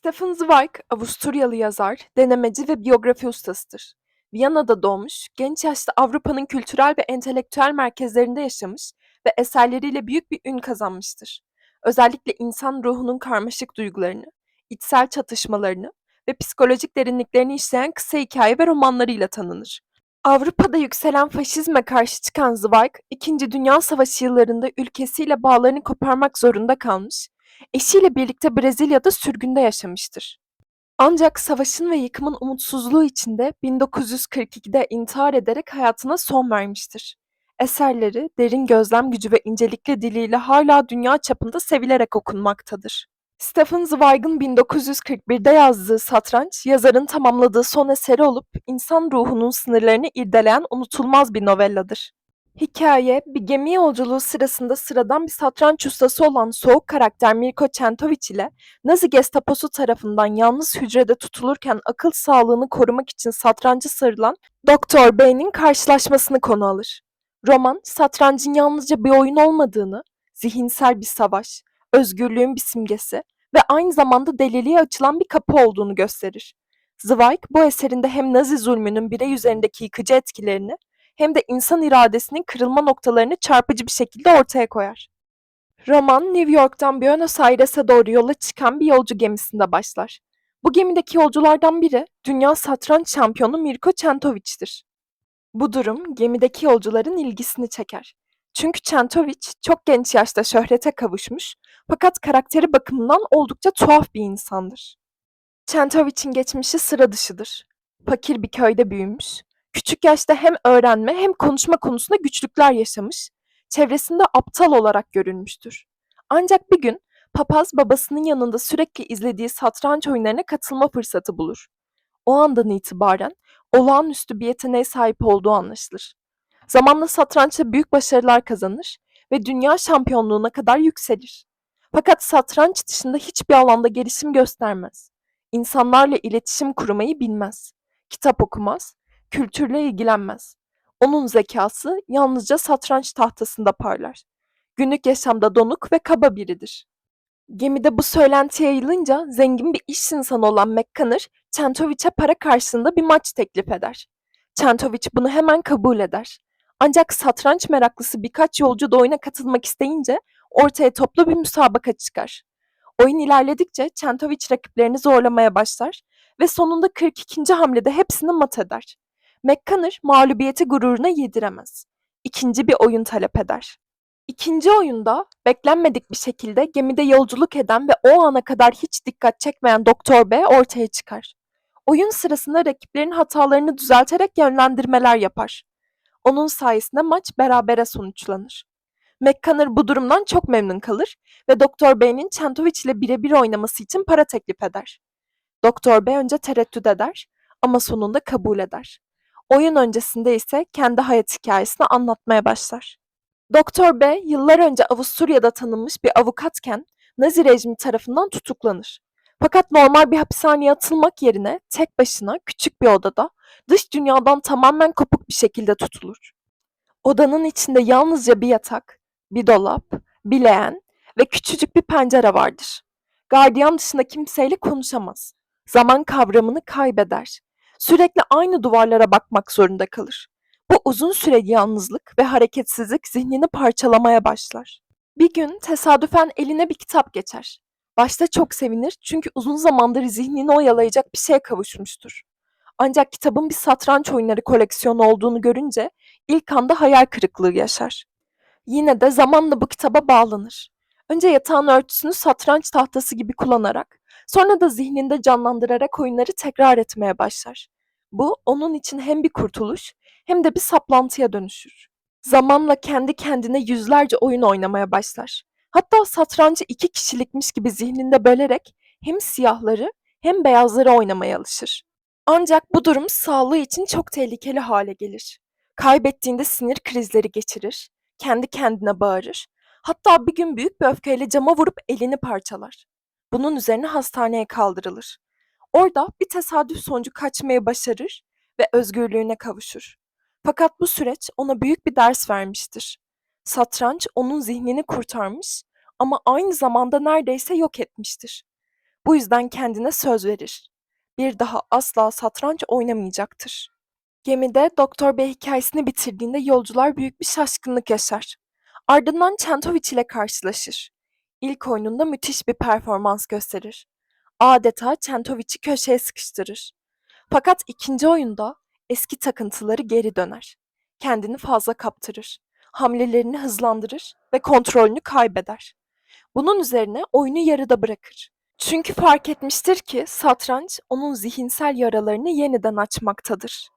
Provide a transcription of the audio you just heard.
Stefan Zweig, Avusturyalı yazar, denemeci ve biyografi ustasıdır. Viyana'da doğmuş, genç yaşta Avrupa'nın kültürel ve entelektüel merkezlerinde yaşamış ve eserleriyle büyük bir ün kazanmıştır. Özellikle insan ruhunun karmaşık duygularını, içsel çatışmalarını ve psikolojik derinliklerini işleyen kısa hikaye ve romanlarıyla tanınır. Avrupa'da yükselen faşizme karşı çıkan Zweig, İkinci Dünya Savaşı yıllarında ülkesiyle bağlarını koparmak zorunda kalmış, eşiyle birlikte Brezilya'da sürgünde yaşamıştır. Ancak savaşın ve yıkımın umutsuzluğu içinde 1942'de intihar ederek hayatına son vermiştir. Eserleri derin gözlem gücü ve incelikli diliyle hala dünya çapında sevilerek okunmaktadır. Stefan Zweig'ın 1941'de yazdığı Satranç, yazarın tamamladığı son eseri olup insan ruhunun sınırlarını irdeleyen unutulmaz bir novelladır. Hikaye, bir gemi yolculuğu sırasında sıradan bir satranç ustası olan soğuk karakter Mirko Çentoviç ile Nazi Gestaposu tarafından yalnız hücrede tutulurken akıl sağlığını korumak için satrancı sarılan Doktor B'nin karşılaşmasını konu alır. Roman, satrancın yalnızca bir oyun olmadığını, zihinsel bir savaş, özgürlüğün bir simgesi ve aynı zamanda deliliğe açılan bir kapı olduğunu gösterir. Zweig bu eserinde hem Nazi zulmünün birey üzerindeki yıkıcı etkilerini hem de insan iradesinin kırılma noktalarını çarpıcı bir şekilde ortaya koyar. Roman, New York'tan Buenos Aires'e doğru yola çıkan bir yolcu gemisinde başlar. Bu gemideki yolculardan biri dünya satranç şampiyonu Mirko Çentoviç'tir. Bu durum gemideki yolcuların ilgisini çeker. Çünkü Çentoviç çok genç yaşta şöhrete kavuşmuş fakat karakteri bakımından oldukça tuhaf bir insandır. Çentoviç'in geçmişi sıra dışıdır. Fakir bir köyde büyümüş, küçük yaşta hem öğrenme hem konuşma konusunda güçlükler yaşamış, çevresinde aptal olarak görülmüştür. Ancak bir gün papaz babasının yanında sürekli izlediği satranç oyunlarına katılma fırsatı bulur. O andan itibaren olağanüstü bir yeteneğe sahip olduğu anlaşılır. Zamanla satrançta büyük başarılar kazanır ve dünya şampiyonluğuna kadar yükselir. Fakat satranç dışında hiçbir alanda gelişim göstermez. İnsanlarla iletişim kurmayı bilmez. Kitap okumaz, kültürle ilgilenmez. Onun zekası yalnızca satranç tahtasında parlar. Günlük yaşamda donuk ve kaba biridir. Gemide bu söylenti yayılınca zengin bir iş insanı olan McConnor, Çentoviç'e para karşılığında bir maç teklif eder. Çentoviç bunu hemen kabul eder. Ancak satranç meraklısı birkaç yolcu da oyuna katılmak isteyince ortaya toplu bir müsabaka çıkar. Oyun ilerledikçe Çentoviç rakiplerini zorlamaya başlar ve sonunda 42. hamlede hepsini mat eder. McConnor mağlubiyeti gururuna yediremez. İkinci bir oyun talep eder. İkinci oyunda beklenmedik bir şekilde gemide yolculuk eden ve o ana kadar hiç dikkat çekmeyen Doktor B ortaya çıkar. Oyun sırasında rakiplerin hatalarını düzelterek yönlendirmeler yapar. Onun sayesinde maç berabere sonuçlanır. McConnor bu durumdan çok memnun kalır ve Doktor B'nin Çentoviç ile birebir oynaması için para teklif eder. Doktor B önce tereddüt eder ama sonunda kabul eder. Oyun öncesinde ise kendi hayat hikayesini anlatmaya başlar. Doktor B yıllar önce Avusturya'da tanınmış bir avukatken Nazi rejimi tarafından tutuklanır. Fakat normal bir hapishaneye atılmak yerine tek başına küçük bir odada dış dünyadan tamamen kopuk bir şekilde tutulur. Odanın içinde yalnızca bir yatak, bir dolap, bir leğen ve küçücük bir pencere vardır. Gardiyan dışında kimseyle konuşamaz. Zaman kavramını kaybeder. Sürekli aynı duvarlara bakmak zorunda kalır. Bu uzun süreli yalnızlık ve hareketsizlik zihnini parçalamaya başlar. Bir gün tesadüfen eline bir kitap geçer. Başta çok sevinir çünkü uzun zamandır zihnini oyalayacak bir şeye kavuşmuştur. Ancak kitabın bir satranç oyunları koleksiyonu olduğunu görünce ilk anda hayal kırıklığı yaşar. Yine de zamanla bu kitaba bağlanır. Önce yatağın örtüsünü satranç tahtası gibi kullanarak, sonra da zihninde canlandırarak oyunları tekrar etmeye başlar. Bu onun için hem bir kurtuluş hem de bir saplantıya dönüşür. Zamanla kendi kendine yüzlerce oyun oynamaya başlar. Hatta satrancı iki kişilikmiş gibi zihninde bölerek hem siyahları hem beyazları oynamaya alışır. Ancak bu durum sağlığı için çok tehlikeli hale gelir. Kaybettiğinde sinir krizleri geçirir, kendi kendine bağırır. Hatta bir gün büyük bir öfkeyle cama vurup elini parçalar. Bunun üzerine hastaneye kaldırılır. Orada bir tesadüf sonucu kaçmayı başarır ve özgürlüğüne kavuşur. Fakat bu süreç ona büyük bir ders vermiştir. Satranç onun zihnini kurtarmış ama aynı zamanda neredeyse yok etmiştir. Bu yüzden kendine söz verir. Bir daha asla satranç oynamayacaktır. Gemide Doktor Bey hikayesini bitirdiğinde yolcular büyük bir şaşkınlık yaşar. Ardından Çentoviç ile karşılaşır. İlk oyununda müthiş bir performans gösterir. Adeta Çentoviç'i köşeye sıkıştırır. Fakat ikinci oyunda eski takıntıları geri döner. Kendini fazla kaptırır. Hamlelerini hızlandırır ve kontrolünü kaybeder. Bunun üzerine oyunu yarıda bırakır. Çünkü fark etmiştir ki satranç onun zihinsel yaralarını yeniden açmaktadır.